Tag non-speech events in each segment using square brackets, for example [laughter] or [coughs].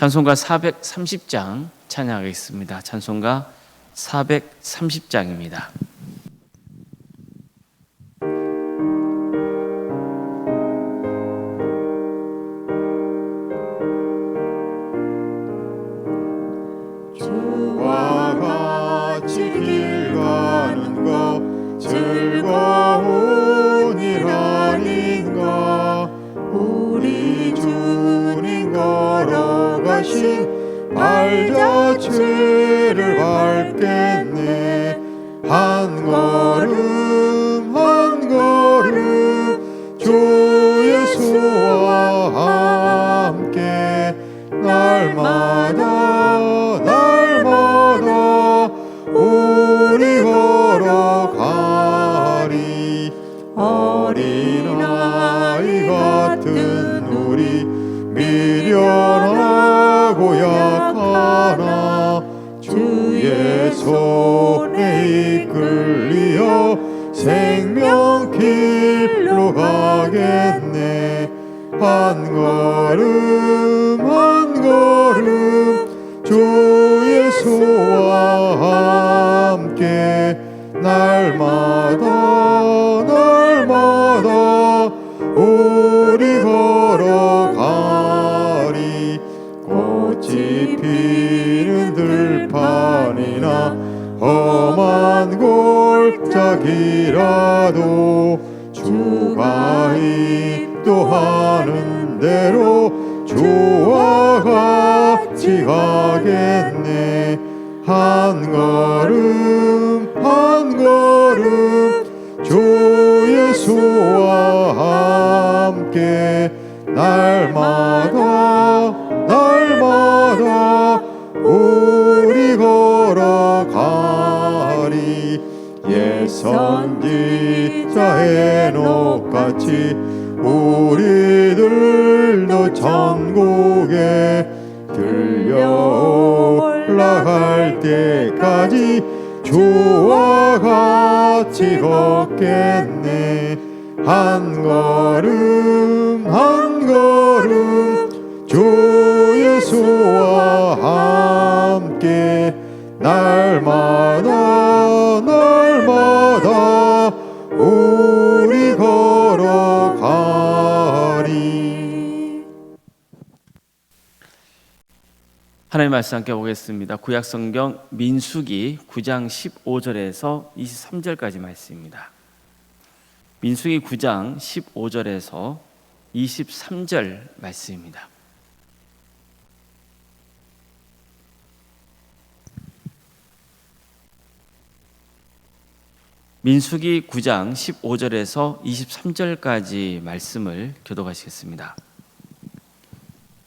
찬송가 430장 찬양하겠습니다. 찬송가 430장입니다. 걸어가신 발자취를 밟겠 손에 이끌리어 생명길로 가겠네. 한 걸음 한 걸음 주 예수와 함께 날마다 골짜기라도 주가 인도하는 대로 주와 같이 가겠네. 한 걸음 한 걸음 주 예수와 함께 날마다 선지자 해녹같이 우리들도 천국에 들려 올라갈 때까지 주와 같이 걷겠네. 한 걸음 한 걸음 주 예수와 함께 날마다 하나님 말씀 함께 보겠습니다. 구약 성경 민수기 9장 15절에서 23절까지 말씀입니다. 민수기 9장 15절에서 23절 말씀입니다. 민수기 9장 15절에서 23절까지 말씀을 교독하시겠습니다.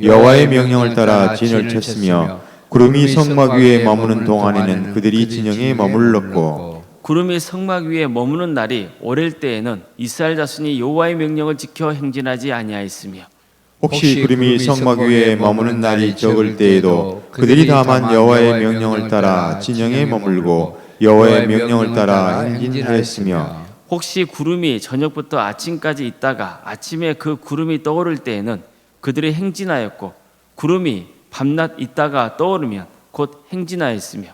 여호와의 명령을 따라 진을 쳤으며 구름이 성막 위에 머무는 동안에는 그들이 진영에 머물렀고 구름이 성막 위에 머무는 날이 오랠 때에는 이스라엘 자손이 여호와의 명령을 지켜 행진하지 아니하였으며 혹시 구름이 성막 위에 머무는 날이 적을 때에도 그들이 다만 여호와의 명령을 따라 진영에 머물고 여호와의 명령을 따라 행진하였으며 혹시 구름이 저녁부터 아침까지 있다가 아침에 그 구름이 떠오를 때에는 그들이 행진하였고 구름이 밤낮 있다가 떠오르면 곧 행진하였으며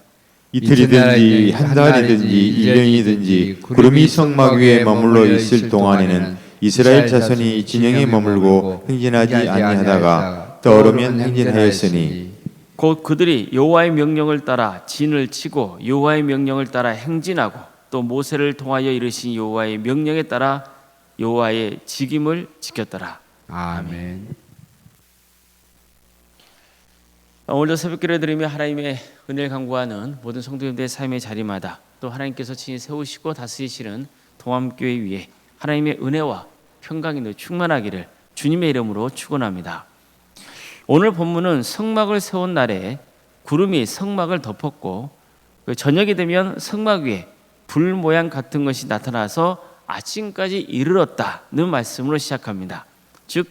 이틀이든지 한 달이든지 일 년이든지 구름이 성막 위에 머물러 있을 동안에는 이스라엘 자손이 진영에 머물고 행진하지 아니하다가 떠오르면 행진하였으니 곧 그들이 여호와의 명령을 따라 진을 치고 여호와의 명령을 따라 행진하고 또 모세를 통하여 이르신 여호와의 명령에 따라 여호와의 직임을 지켰더라. 아멘. 오늘도 새벽기를 드리며 하나님의 은혜를 강구하는 모든 성도님들의 삶의 자리마다 또 하나님께서 친히 세우시고 다스리시는 동암교회 위에 하나님의 은혜와 평강이 늘 충만하기를 주님의 이름으로 축원합니다. 오늘 본문은 성막을 세운 날에 구름이 성막을 덮었고 그 저녁이 되면 성막 위에 불 모양 같은 것이 나타나서 아침까지 이르렀다는 말씀으로 시작합니다. 즉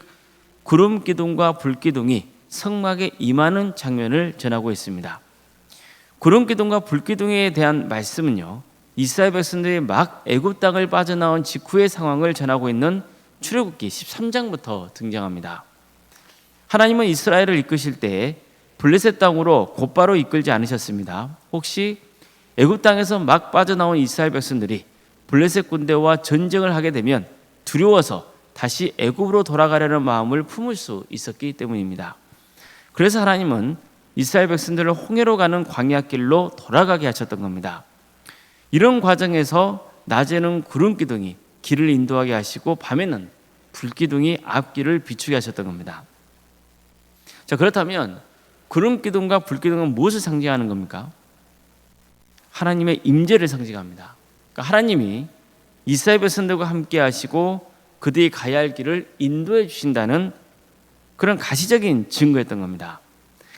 구름 기둥과 불 기둥이 성막에 임하는 장면을 전하고 있습니다. 구름 기둥과 불 기둥에 대한 말씀은요. 이스라엘 백성들이 막 애굽 땅을 빠져나온 직후의 상황을 전하고 있는 출애굽기 13장부터 등장합니다. 하나님은 이스라엘을 이끄실 때 블레셋 땅으로 곧바로 이끌지 않으셨습니다. 혹시 애굽 땅에서 막 빠져나온 이스라엘 백성들이 블레셋 군대와 전쟁을 하게 되면 두려워서 다시 애굽으로 돌아가려는 마음을 품을 수 있었기 때문입니다. 그래서 하나님은 이스라엘 백성들을 홍해로 가는 광야 길로 돌아가게 하셨던 겁니다. 이런 과정에서 낮에는 구름 기둥이 길을 인도하게 하시고 밤에는 불 기둥이 앞길을 비추게 하셨던 겁니다. 자, 그렇다면 구름 기둥과 불 기둥은 무엇을 상징하는 겁니까? 하나님의 임재를 상징합니다. 그러니까 하나님이 이스라엘 백성들과 함께 하시고 그들이 가야 할 길을 인도해 주신다는 그런 가시적인 증거였던 겁니다.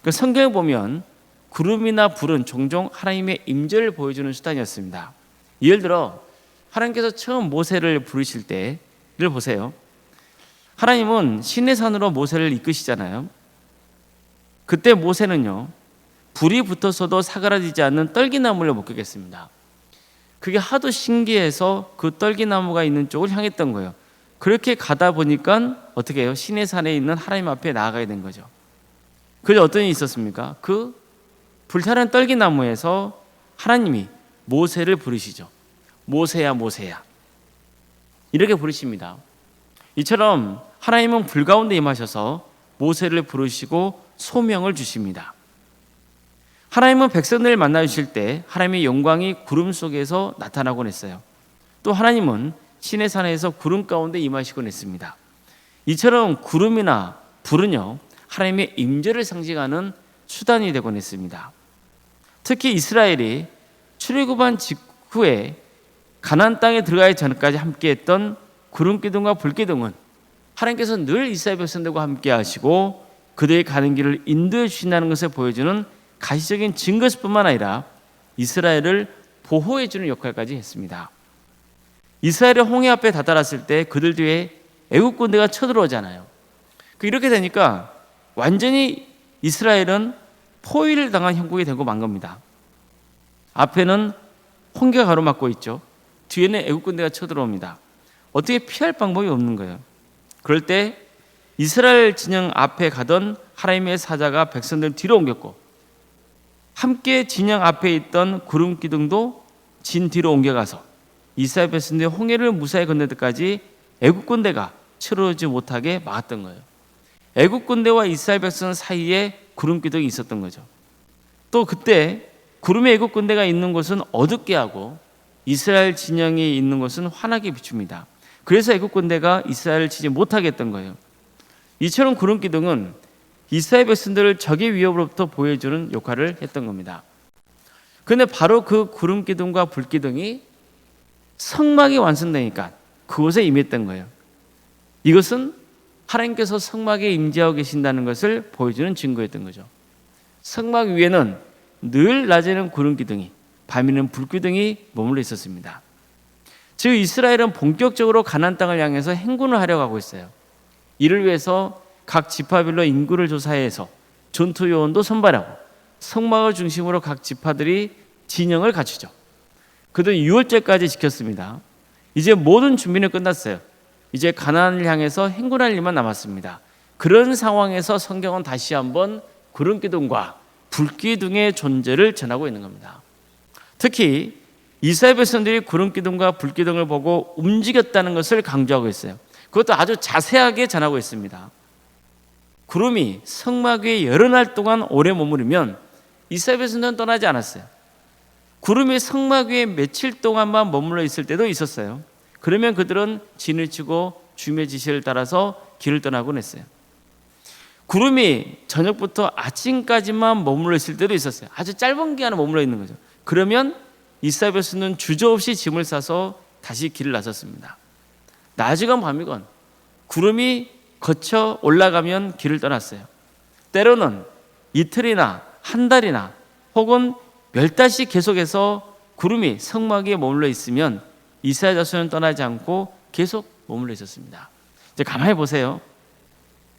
그 성경에 보면 구름이나 불은 종종 하나님의 임재를 보여주는 수단이었습니다. 예를 들어 하나님께서 처음 모세를 부르실 때 이를 보세요. 하나님은 신의 산으로 모세를 이끄시잖아요. 그때 모세는요 불이 붙어서도 사그라지지 않는 떨기나무를 목격했습니다. 그게 하도 신기해서 그 떨기나무가 있는 쪽을 향했던 거예요. 그렇게 가다 보니까 어떻게 해요? 신의 산에 있는 하나님 앞에 나아가야 된 거죠. 그때 어떤 일이 있었습니까? 그 불타는 떨기나무에서 하나님이 모세를 부르시죠. 모세야 모세야. 이렇게 부르십니다. 이처럼 하나님은 불 가운데 임하셔서 모세를 부르시고 소명을 주십니다. 하나님은 백성들을 만나 주실 때 하나님의 영광이 구름 속에서 나타나곤 했어요. 또 하나님은 신의 산에서 구름 가운데 임하시곤 했습니다. 이처럼 구름이나 불은요 하나님의 임재를 상징하는 수단이 되곤 했습니다. 특히 이스라엘이 출애굽한 직후에 가나안 땅에 들어가기 전까지 함께했던 구름 기둥과 불 기둥은 하나님께서 늘 이스라엘 백성들과 함께 하시고 그들이 가는 길을 인도해 주신다는 것을 보여주는 가시적인 증거뿐만 아니라 이스라엘을 보호해 주는 역할까지 했습니다. 이스라엘의 홍해 앞에 다다랐을 때 그들 뒤에 애국 군대가 쳐들어오잖아요. 그 이렇게 되니까 완전히 이스라엘은 포위를 당한 형국이 되고 만 겁니다. 앞에는 홍해가 가로막고 있죠. 뒤에는 애국 군대가 쳐들어옵니다. 어떻게 피할 방법이 없는 거예요. 그럴 때 이스라엘 진영 앞에 가던 하나님의 사자가 백성들 뒤로 옮겼고 함께 진영 앞에 있던 구름 기둥도 진 뒤로 옮겨가서 이스라엘 백성들이 홍해를 무사히 건널 때까지 애국 군대가 치러오지 못하게 막았던 거예요. 애국 군대와 이스라엘 백성 사이에 구름 기둥이 있었던 거죠. 또 그때 구름의 애국 군대가 있는 곳은 어둡게 하고 이스라엘 진영이 있는 곳은 환하게 비춥니다. 그래서 애국 군대가 이스라엘을 치지 못하게 했던 거예요. 이처럼 구름 기둥은 이스라엘 백성들을 적의 위협으로부터 보여주는 역할을 했던 겁니다. 그런데 바로 그 구름 기둥과 불 기둥이 성막이 완성되니까 그곳에 임했던 거예요. 이것은 하나님께서 성막에 임재하고 계신다는 것을 보여주는 증거였던 거죠. 성막 위에는 늘 낮에는 구름 기둥이, 밤에는 불 기둥이 머물러 있었습니다. 즉 이스라엘은 본격적으로 가나안 땅을 향해서 행군을 하려고 하고 있어요. 이를 위해서 각 지파별로 인구를 조사해서 전투 요원도 선발하고 성막을 중심으로 각 지파들이 진영을 갖추죠. 그들 6월절까지 지켰습니다. 이제 모든 준비는 끝났어요. 이제 가나안을 향해서 행군할 일만 남았습니다. 그런 상황에서 성경은 다시 한번 구름 기둥과 불 기둥의 존재를 전하고 있는 겁니다. 특히 이스라엘 백성들이 구름 기둥과 불 기둥을 보고 움직였다는 것을 강조하고 있어요. 그것도 아주 자세하게 전하고 있습니다. 구름이 성막 위에 여러 날 동안 오래 머무르면 이스라엘 백성들은 떠나지 않았어요. 구름이 성막 위에 며칠 동안만 머물러 있을 때도 있었어요. 그러면 그들은 진을 치고 주님의 지시를 따라서 길을 떠나곤 했어요. 구름이 저녁부터 아침까지만 머물러 있을 때도 있었어요. 아주 짧은 기간에 머물러 있는 거죠. 그러면 백성은 주저없이 짐을 싸서 다시 길을 나섰습니다. 낮이건 밤이건 구름이 거쳐 올라가면 길을 떠났어요. 때로는 이틀이나 한 달이나 혹은 몇 달씩 계속해서 구름이 성막 위에 머물러 있으면 이스라엘 자손은 떠나지 않고 계속 머물러 있었습니다. 이제 가만히 보세요.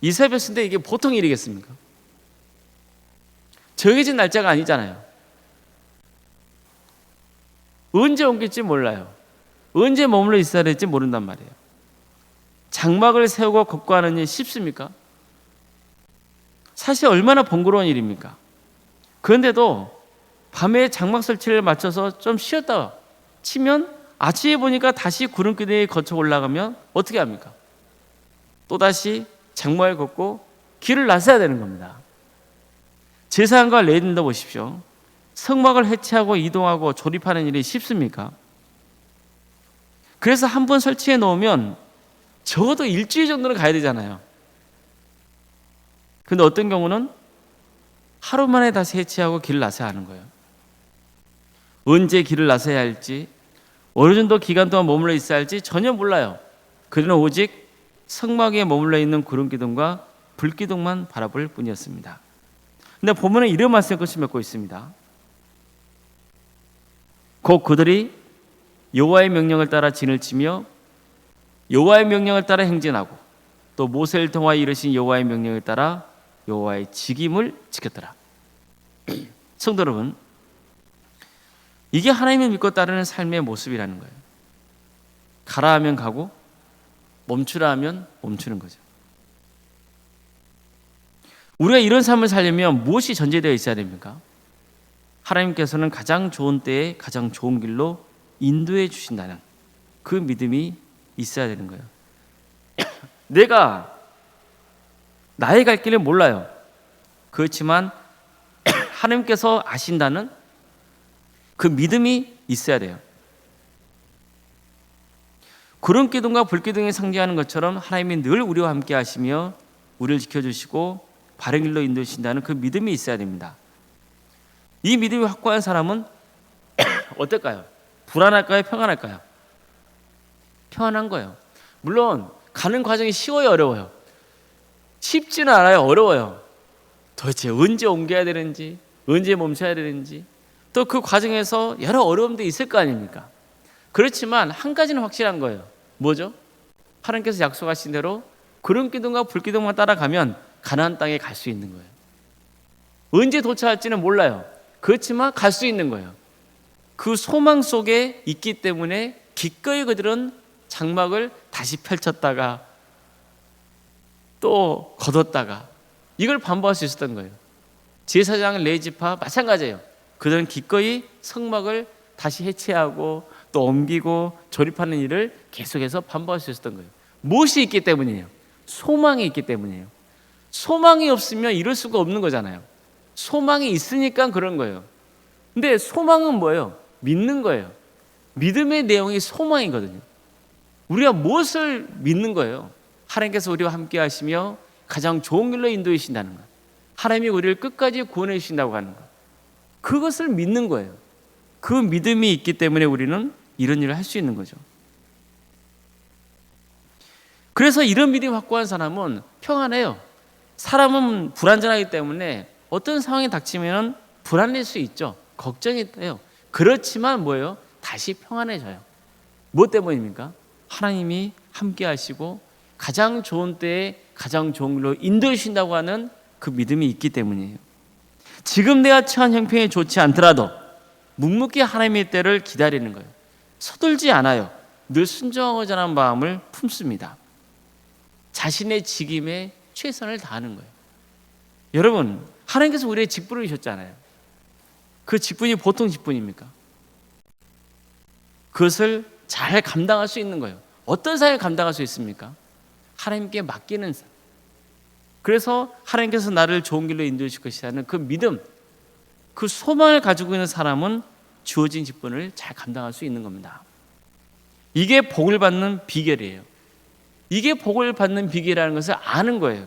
이스라엘 백성인데 이게 보통 일이겠습니까? 정해진 날짜가 아니잖아요. 언제 옮길지 몰라요. 언제 머물러 있어야 될지 모른단 말이에요. 장막을 세우고 걷고 하는 일 쉽습니까? 사실 얼마나 번거로운 일입니까? 그런데도 밤에 장막 설치를 마쳐서 좀 쉬었다 치면 아침에 보니까 다시 구름 기둥에 거쳐 올라가면 어떻게 합니까? 또다시 장막을 걷고 길을 나서야 되는 겁니다. 제사장과 레인도 보십시오. 성막을 해체하고 이동하고 조립하는 일이 쉽습니까? 그래서 한 번 설치해 놓으면 적어도 일주일 정도는 가야 되잖아요. 근데 어떤 경우는 하루 만에 다시 해체하고 길을 나서야 하는 거예요. 언제 길을 나서야 할지, 어느 정도 기간 동안 머물러 있어야 할지 전혀 몰라요. 그들은 오직 성막에 머물러 있는 구름 기둥과 불 기둥만 바라볼 뿐이었습니다. 근데 보면은 이런 말씀을 끝이 맺고 있습니다. 곧 그들이 여호와의 명령을 따라 진을 치며 여호와의 명령을 따라 행진하고 또 모세를 통하여 이르신 여호와의 명령을 따라 여호와의 직임을 지켰더라. [clears throat] 성도 여러분, 이게 하나님을 믿고 따르는 삶의 모습이라는 거예요. 가라 하면 가고 멈추라 하면 멈추는 거죠. 우리가 이런 삶을 살려면 무엇이 전제되어 있어야 됩니까? 하나님께서는 가장 좋은 때에 가장 좋은 길로 인도해 주신다는 그 믿음이 있어야 되는 거예요. [clears throat] 내가 나의 갈 길을 몰라요. 그렇지만 [clears throat] 하나님께서 아신다는 그 믿음이 있어야 돼요. 구름 기둥과 불 기둥이 상징하는 것처럼 하나님이 늘 우리와 함께 하시며 우리를 지켜 주시고 바른 길로 인도해 주신다는 그 믿음이 있어야 됩니다. 이 믿음이 확고한 사람은 [coughs] 어떨까요? 불안할까요? 평안할까요? 평안한 거예요. 물론 가는 과정이 쉬워요, 어려워요. 쉽지는 않아요, 어려워요. 도대체 언제 옮겨야 되는지, 언제 멈춰야 되는지, 또 그 과정에서 여러 어려움도 있을 거 아닙니까? 그렇지만 한 가지는 확실한 거예요. 뭐죠? 하나님께서 약속하신 대로 구름 기둥과 불 기둥만 따라가면 가나안 땅에 갈 수 있는 거예요. 언제 도착할지는 몰라요. 그렇지만 갈 수 있는 거예요. 그 소망 속에 있기 때문에 기꺼이 그들은 장막을 다시 펼쳤다가 또 걷었다가 이걸 반복할 수 있었던 거예요. 제사장 레지파 마찬가지예요. 그들은 기꺼이 성막을 다시 해체하고 또 옮기고 조립하는 일을 계속해서 반복할 수 있었던 거예요. 무엇이 있기 때문이에요? 소망이 있기 때문이에요. 소망이 없으면 이럴 수가 없는 거잖아요. 소망이 있으니까 그런 거예요. 근데 소망은 뭐예요? 믿는 거예요. 믿음의 내용이 소망이거든요. 우리가 무엇을 믿는 거예요? 하나님께서 우리와 함께 하시며 가장 좋은 길로 인도해 주신다는 것. 하나님이 우리를 끝까지 구원해 주신다고 하는 것. 그것을 믿는 거예요. 그 믿음이 있기 때문에 우리는 이런 일을 할 수 있는 거죠. 그래서 이런 믿음이 확고한 사람은 평안해요. 사람은 불안전하기 때문에 어떤 상황이 닥치면 불안할 수 있죠. 걱정이 돼요. 그렇지만 뭐예요? 다시 평안해져요. 뭐 때문입니까? 하나님이 함께 하시고 가장 좋은 때에 가장 좋은 길로 인도해 주신다고 하는 그 믿음이 있기 때문이에요. 지금 내가 처한 형편이 좋지 않더라도 묵묵히 하나님의 때를 기다리는 거예요. 서둘지 않아요. 늘 순종하고자 하는 마음을 품습니다. 자신의 직임에 최선을 다하는 거예요. 여러분, 하나님께서 우리의 직분을 주셨잖아요. 그 직분이 보통 직분입니까? 그것을 잘 감당할 수 있는 거예요. 어떤 사역을 감당할 수 있습니까? 하나님께 맡기는 삶. 그래서 하나님께서 나를 좋은 길로 인도해 주실 것이라는 그 믿음, 그 소망을 가지고 있는 사람은 주어진 직분을 잘 감당할 수 있는 겁니다. 이게 복을 받는 비결이에요. 이게 복을 받는 비결이라는 것을 아는 거예요.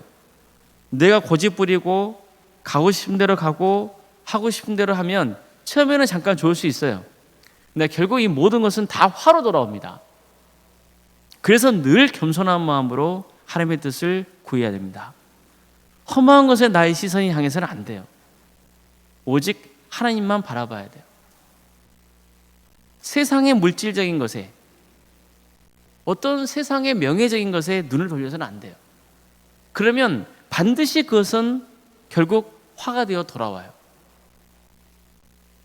내가 고집 부리고 가고 싶은 대로 가고 하고 싶은 대로 하면 처음에는 잠깐 좋을 수 있어요. 근데 결국 이 모든 것은 다 화로 돌아옵니다. 그래서 늘 겸손한 마음으로 하나님의 뜻을 구해야 됩니다. 험한 것에 나의 시선이 향해서는 안 돼요. 오직 하나님만 바라봐야 돼요. 세상의 물질적인 것에 어떤 세상의 명예적인 것에 눈을 돌려서는 안 돼요. 그러면 반드시 그것은 결국 화가 되어 돌아와요.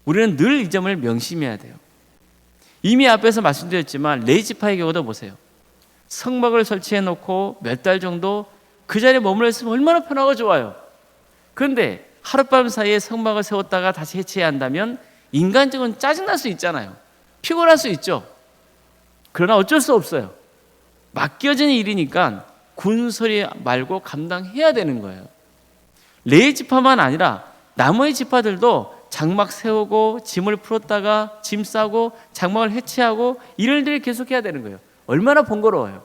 우리는 늘 이 점을 명심해야 돼요. 이미 앞에서 말씀드렸지만 레이지파의 경우도 보세요. 성막을 설치해 놓고 몇 달 정도 그 자리에 머물러 있으면 얼마나 편하고 좋아요. 그런데 하룻밤 사이에 성막을 세웠다가 다시 해체해야 한다면 인간적으로 짜증날 수 있잖아요. 피곤할 수 있죠. 그러나 어쩔 수 없어요. 맡겨진 일이니까 군소리 말고 감당해야 되는 거예요. 레이 지파만 아니라 나머지 지파들도 장막 세우고 짐을 풀었다가 짐 싸고 장막을 해체하고 이런 일들을 계속해야 되는 거예요. 얼마나 번거로워요.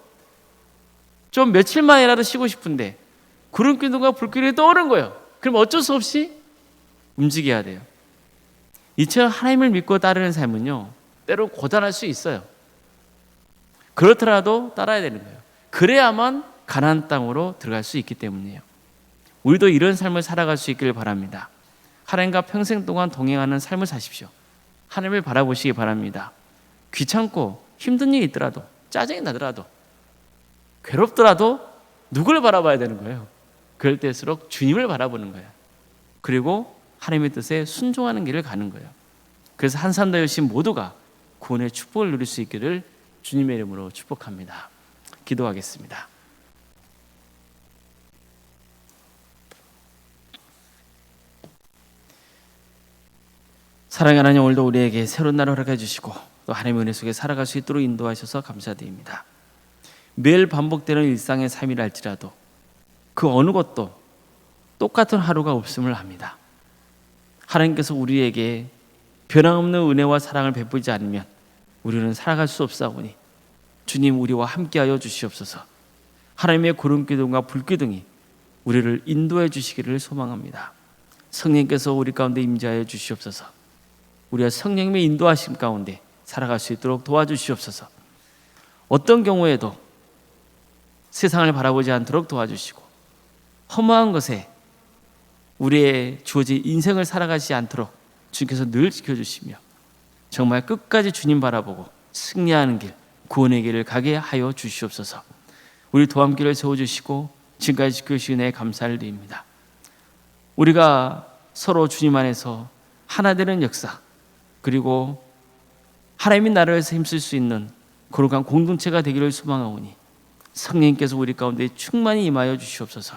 좀 며칠만이라도 쉬고 싶은데 구름 기둥과 불길이 떠오른 거예요. 그럼 어쩔 수 없이 움직여야 돼요. 이처럼 하나님을 믿고 따르는 삶은요, 때로 고단할 수 있어요. 그렇더라도 따라야 되는 거예요. 그래야만 가나안 땅으로 들어갈 수 있기 때문이에요. 우리도 이런 삶을 살아갈 수 있기를 바랍니다. 하나님과 평생 동안 동행하는 삶을 사십시오. 하나님을 바라보시기 바랍니다. 귀찮고 힘든 일이 있더라도 짜증이 나더라도 괴롭더라도 누구를 바라봐야 되는 거예요? 그럴 때일수록 주님을 바라보는 거예요. 그리고 하나님의 뜻에 순종하는 길을 가는 거예요. 그래서 한산도 여신 모두가 구원의 축복을 누릴 수 있기를 주님의 이름으로 축복합니다. 기도하겠습니다. 사랑하는 하나님 오늘도 우리에게 새로운 날을 허락해 주시고 또 하나님의 은혜 속에 살아갈 수 있도록 인도하셔서 감사드립니다. 매일 반복되는 일상의 삶이라 할지라도 그 어느 것도 똑같은 하루가 없음을 합니다. 하나님께서 우리에게 변함없는 은혜와 사랑을 베푸지 않으면 우리는 살아갈 수 없사오니 주님 우리와 함께하여 주시옵소서. 하나님의 구름 기둥과 불 기둥이 우리를 인도해 주시기를 소망합니다. 성령께서 우리 가운데 임재하여 주시옵소서. 우리가 성령님의 인도하심 가운데 살아갈 수 있도록 도와주시옵소서. 어떤 경우에도 세상을 바라보지 않도록 도와주시고 허무한 것에 우리의 주어진 인생을 살아가지 않도록 주님께서 늘 지켜주시며 정말 끝까지 주님 바라보고 승리하는 길, 구원의 길을 가게 하여 주시옵소서. 우리 도함길을 세워주시고 지금까지 지켜주신 은혜 감사를 드립니다. 우리가 서로 주님 안에서 하나 되는 역사 그리고 하나님의 나라에서 힘쓸 수 있는 거룩한 공동체가 되기를 소망하오니 성령님께서 우리 가운데 충만히 임하여 주시옵소서.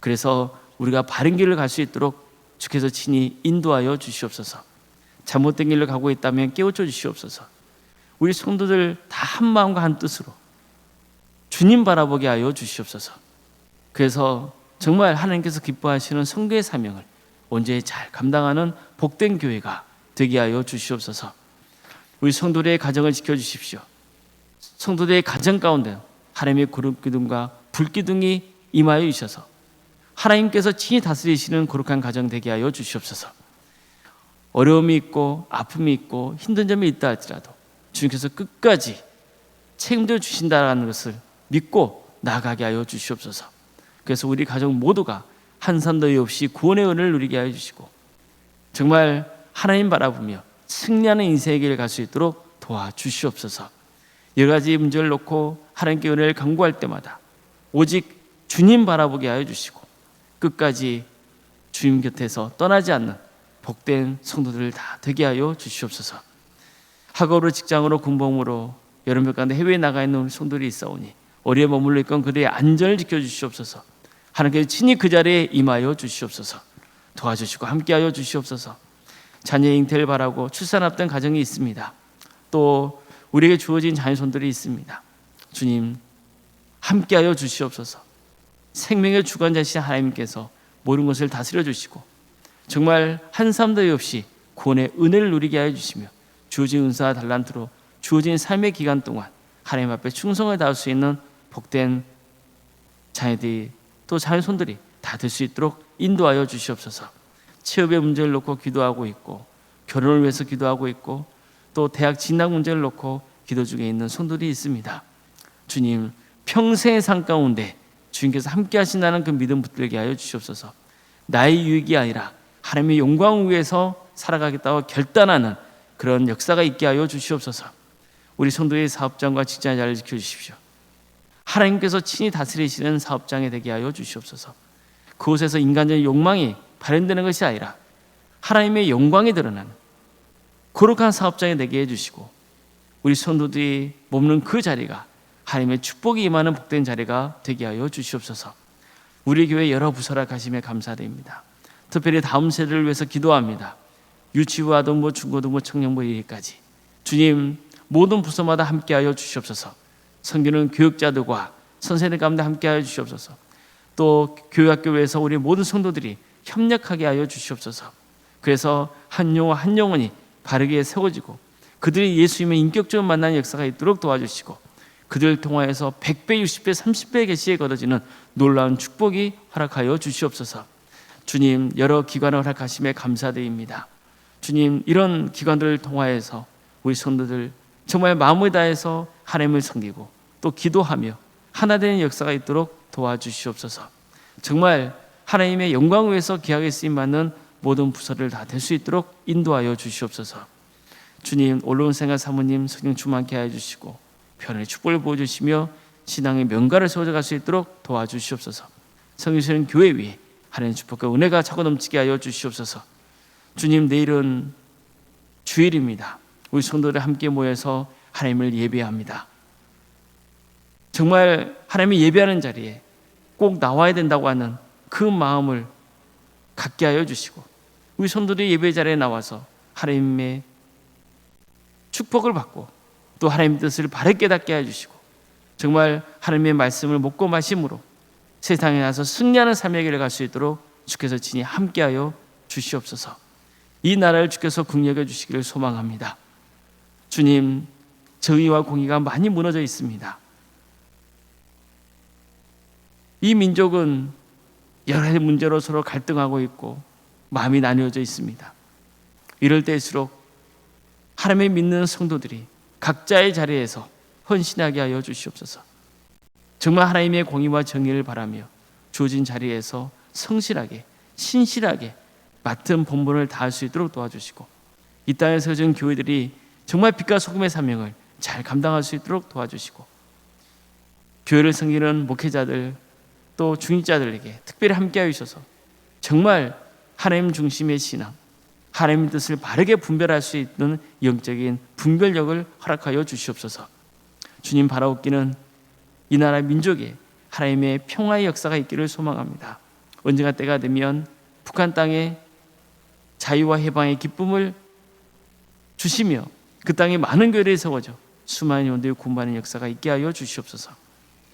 그래서 우리가 바른 길을 갈 수 있도록 주께서 친히 인도하여 주시옵소서. 잘못된 길로 가고 있다면 깨우쳐 주시옵소서. 우리 성도들 다 한 마음과 한 뜻으로 주님 바라보게 하여 주시옵소서. 그래서 정말 하나님께서 기뻐하시는 성교의 사명을 언제 잘 감당하는 복된 교회가 되게 하여 주시옵소서. 우리 성도들의 가정을 지켜 주십시오. 성도들의 가정 가운데 하나님의 구름 기둥과 불 기둥이 임하여 주셔서 하나님께서 친히 다스리시는 거룩한 가정 되게 하여 주시옵소서. 어려움이 있고 아픔이 있고 힘든 점이 있다 할지라도 주님께서 끝까지 책임져 주신다라는 것을 믿고 나아가게 하여 주시옵소서. 그래서 우리 가족 모두가 한 산 더위 없이 구원의 은혜를 누리게 하여 주시고 정말 하나님 바라보며 승리하는 인생의 길을 갈 수 있도록 도와주시옵소서. 여러 가지 문제를 놓고 하나님께 은혜를 강구할 때마다 오직 주님 바라보게 하여 주시고 끝까지 주님 곁에서 떠나지 않는 복된 성도들 다 되게 하여 주시옵소서. 학업으로 직장으로 군복으로 여러분 가운데 해외에 나가 있는 우리 성도들이 있사오니 어디에 머물러 있건 그들의 안전을 지켜 주시옵소서. 하나님께서 친히 그 자리에 임하여 주시옵소서. 도와주시고 함께하여 주시옵소서. 자녀의 잉태를 바라고 출산 앞둔 가정이 있습니다. 또 우리에게 주어진 자녀손들이 있습니다. 주님 함께하여 주시옵소서. 생명의 주관자신 하나님께서 모든 것을 다스려 주시고 정말 한 사람도 없이 구원의 은혜를 누리게 하여 주시며 주어진 은사와 달란트로 주어진 삶의 기간 동안 하나님 앞에 충성을 다할 수 있는 복된 자녀들이 또 자녀손들이 다 될 수 있도록 인도하여 주시옵소서. 취업의 문제를 놓고 기도하고 있고 결혼을 위해서 기도하고 있고 또 대학 진학 문제를 놓고 기도 중에 있는 손들이 있습니다. 주님 평생의 삶 가운데 주님께서 함께 하신다는 그 믿음 붙들게 하여 주시옵소서. 나의 유익이 아니라 하나님의 영광을 위해서 살아가겠다고 결단하는 그런 역사가 있게 하여 주시옵소서. 우리 성도의 사업장과 직장의 자리를 지켜 주십시오. 하나님께서 친히 다스리시는 사업장이 되게 하여 주시옵소서. 그곳에서 인간적인 욕망이 발현되는 것이 아니라 하나님의 영광이 드러나는 거룩한 사업장이 되게 해주시고 우리 성도들이 머무는 그 자리가 하나님의 축복이 임하는 복된 자리가 되게 하여 주시옵소서. 우리 교회 여러 부서라 가심에 감사드립니다. 특별히 다음 세대를 위해서 기도합니다. 유치부, 아동부, 중고등부, 청년부 이르기까지 주님 모든 부서마다 함께하여 주시옵소서. 성기는 교육자들과 선생님 가운데 함께하여 주시옵소서. 또 교회학교에서 우리 모든 성도들이 협력하게 하여 주시옵소서. 그래서 한 영혼 한 영혼이 바르게 세워지고 그들이 예수님의 인격적으로 만나는 역사가 있도록 도와주시고 그들을 통하여서 100배, 60배, 30배의 계시에 거둬지는 놀라운 축복이 허락하여 주시옵소서. 주님 여러 기관을 허락하심에 감사드립니다. 주님 이런 기관들을 통하여서 우리 성도들 정말 마음을 다해서 하나님을 섬기고 또 기도하며 하나 되는 역사가 있도록 도와주시옵소서. 정말 하나님의 영광을 위해서 귀하게 쓰임 받는 모든 부서를 다 될 수 있도록 인도하여 주시옵소서. 주님 올라온 생활 사모님 성령 충만케 하여 주시고 편의 축복을 보여 주시며 신앙의 명가를 세워갈 수 있도록 도와주시옵소서. 성령님 교회 위에 하나님 축복과 은혜가 차고 넘치게 하여 주시옵소서. 주님 내일은 주일입니다. 우리 성도들 함께 모여서 하나님을 예배합니다. 정말 하나님이 예배하는 자리에 꼭 나와야 된다고 하는 그 마음을 갖게 하여 주시고 우리 성도들이 예배 자리에 나와서 하나님의 축복을 받고 또 하나님 뜻을 바르게 깨닫게 해 주시고 정말 하나님의 말씀을 먹고 마심으로 세상에 나서 승리하는 삶의 길을 갈 수 있도록 주께서 친히 함께하여 주시옵소서. 이 나라를 주께서 국력해 주시기를 소망합니다. 주님, 정의와 공의가 많이 무너져 있습니다. 이 민족은 여러 가지 문제로 서로 갈등하고 있고 마음이 나뉘어져 있습니다. 이럴 때일수록 하나님의 믿는 성도들이 각자의 자리에서 헌신하게 하여 주시옵소서. 정말 하나님의 공의와 정의를 바라며 주어진 자리에서 성실하게 신실하게 맡은 본분을 다할 수 있도록 도와주시고 이 땅에 서진 교회들이 정말 빛과 소금의 사명을 잘 감당할 수 있도록 도와주시고 교회를 섬기는 목회자들 또 중직자들에게 특별히 함께하여 주셔서 정말 하나님 중심의 신앙, 하나님의 뜻을 바르게 분별할 수 있는 영적인 분별력을 허락하여 주시옵소서. 주님 바라옵기는 이 나라 민족에 하나님의 평화의 역사가 있기를 소망합니다. 언젠가 때가 되면 북한 땅에 자유와 해방의 기쁨을 주시며 그 땅에 많은 교회를 세워져 수많은 영혼들이 구원받는 역사가 있게 하여 주시옵소서.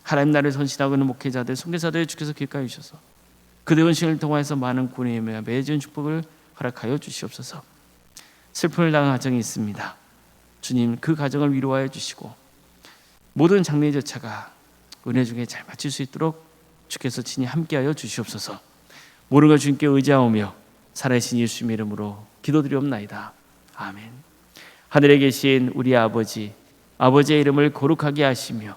하나님 나라를 선신하고 있는 목회자들, 선교사들 주께서 길가해 주셔서 그들의 헌신을 통하여서 많은 의미와 맺은 축복을 허락하여 주시옵소서. 슬픔을 당한 가정이 있습니다. 주님 그 가정을 위로하여 주시고 모든 장례 절차가 은혜 중에 잘 마칠 수 있도록 주께서 친히 함께하여 주시옵소서. 걸 주님께 의지하오며 살아계신 예수님 이름으로 기도드리옵나이다. 아멘. 하늘에 계신 우리 아버지, 아버지의 이름을 거룩하게 하시며